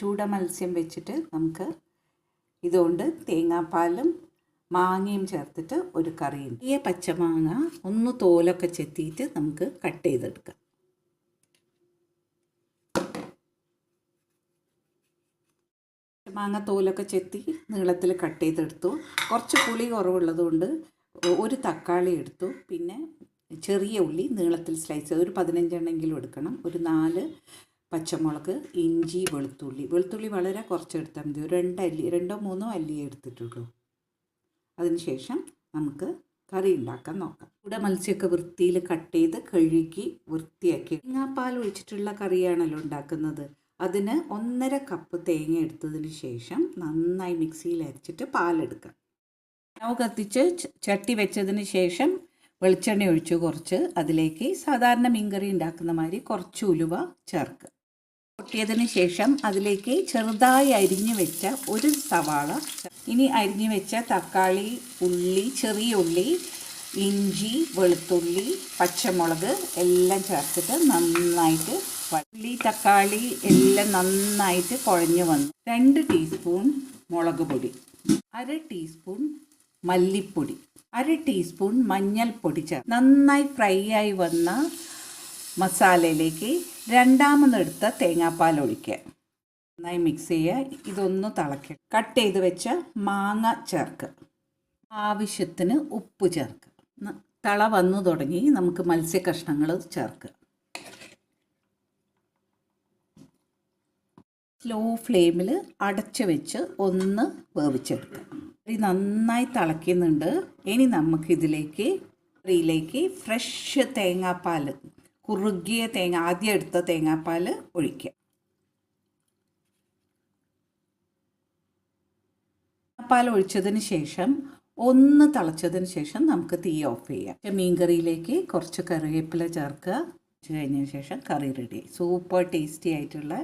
ചൂട മത്സ്യം വെച്ചിട്ട് നമുക്ക് ഇതുകൊണ്ട് തേങ്ങാപ്പാലും മാങ്ങയും ചേർത്തിട്ട് ഒരു കറിയും ഈ പച്ചമാങ്ങ ഒന്ന് തോലൊക്കെ ചെത്തിയിട്ട് നമുക്ക് കട്ട് ചെയ്തെടുക്കാം. മാങ്ങ തോലൊക്കെ ചെത്തി നീളത്തിൽ കട്ട് ചെയ്തെടുത്തു. കുറച്ച് പുളി കുറവുള്ളതുകൊണ്ട് ഒരു തക്കാളി എടുത്തു. പിന്നെ ചെറിയ ഉള്ളി നീളത്തിൽ സ്ലൈസ് ഒരു പതിനഞ്ചെണ്ണെങ്കിലും എടുക്കണം. ഒരു നാല് പച്ചമുളക് ഇഞ്ചി വെളുത്തുള്ളി. വെളുത്തുള്ളി വളരെ കുറച്ച് എടുത്താൽ മതി. ഒരു അല്ലി രണ്ടോ മൂന്നോ അല്ലിയേ എടുത്തിട്ടുള്ളൂ. അതിനുശേഷം നമുക്ക് കറി ഉണ്ടാക്കാൻ നോക്കാം. ഇവിടെ മത്സ്യമൊക്കെ വൃത്തിയിൽ കട്ട് ചെയ്ത് കഴുകി വൃത്തിയാക്കി. തേങ്ങാപ്പാൽ ഒഴിച്ചിട്ടുള്ള കറിയാണല്ലോ ഉണ്ടാക്കുന്നത്. അതിന് ഒന്നര കപ്പ് തേങ്ങ എടുത്തതിന് ശേഷം നന്നായി മിക്സിയിൽ അരച്ചിട്ട് പാലെടുക്കാം. സ്റ്റവ് കത്തിച്ച് ചട്ടി വെച്ചതിന് ശേഷം വെളിച്ചെണ്ണ ഒഴിച്ച് കുറച്ച് അതിലേക്ക് സാധാരണ മീൻകറി ഉണ്ടാക്കുന്ന മാതിരി കുറച്ച് ഉലുവ ചേർക്കുക. പൊട്ടിയതിന് ശേഷം അതിലേക്ക് ചെറുതായി അരിഞ്ഞു വെച്ച ഒരു സവാള. ഇനി അരിഞ്ഞു വെച്ച തക്കാളി ഉള്ളി ചെറിയ ഉള്ളി ഇഞ്ചി വെളുത്തുള്ളി പച്ചമുളക് എല്ലാം ചേർത്തിട്ട് നന്നായിട്ട് ഉള്ളി തക്കാളി എല്ലാം നന്നായിട്ട് കുഴഞ്ഞു വന്നു. രണ്ട് ടീസ്പൂൺ മുളക് പൊടി അര ടീസ്പൂൺ മല്ലിപ്പൊടി അര ടീസ്പൂൺ മഞ്ഞൾപ്പൊടി ചേർ നന്നായി ഫ്രൈ ആയി വന്ന മസാലയിലേക്ക് രണ്ടാമതെടുത്ത തേങ്ങാപ്പാൽ ഒഴിക്കുക. നന്നായി മിക്സ് ചെയ്യുക. ഇതൊന്ന് തിളയ്ക്കുക കട്ട് ചെയ്ത് വെച്ച മാങ്ങ ചേർക്കുക ആവശ്യത്തിന് ഉപ്പ് ചേർക്കുക തള വന്നു തുടങ്ങി നമുക്ക് മത്സ്യ കഷ്ണങ്ങൾ ചേർക്കുക സ്ലോ ഫ്ലെയിമിൽ അടച്ച് വെച്ച് ഒന്ന് വേവിച്ചെടുക്കുക. ഇത് നന്നായി തിളയ്ക്കുന്നുണ്ട്. ഇനി നമുക്കിതിലേക്ക് ഫ്രീയിലേക്ക് ഫ്രഷ് തേങ്ങാപ്പാൽ കുറുകിയ തേങ്ങ ആദ്യം എടുത്ത തേങ്ങാപ്പാൽ ഒഴിക്കുക. പാൽ ഒഴിച്ചതിന് ശേഷം ഒന്ന് തിളച്ചതിന് ശേഷം നമുക്ക് തീ ഓഫ് ചെയ്യാം. മീൻ മീൻകറിയിലേക്ക് കുറച്ച് കറിവേപ്പില ചേർക്കുക. കഴിഞ്ഞതിന് ശേഷം കറി റെഡി സൂപ്പർ ടേസ്റ്റി ആയിട്ടുള്ള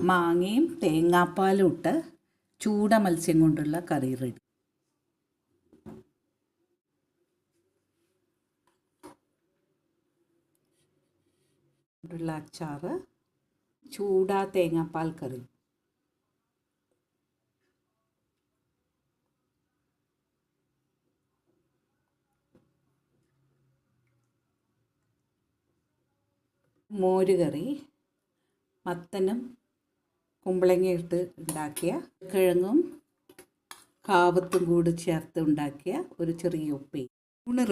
മാങ്ങയും തേങ്ങാപ്പാലും ഇട്ട് ചൂട മത്സ്യം കൊണ്ടുള്ള കറി റെഡി കൊണ്ടുള്ള അച്ചാറ് ചൂടാ തേങ്ങാപ്പാൽ കറി. മോര് കറി മത്തനും കുമ്പളങ്ങ ഇട്ട് ഉണ്ടാക്കിയ കിഴങ്ങും കാവത്തും കൂടി ചേർത്ത് ഉണ്ടാക്കിയ ഒരു ചെറിയ ഉപ്പി ഊണ്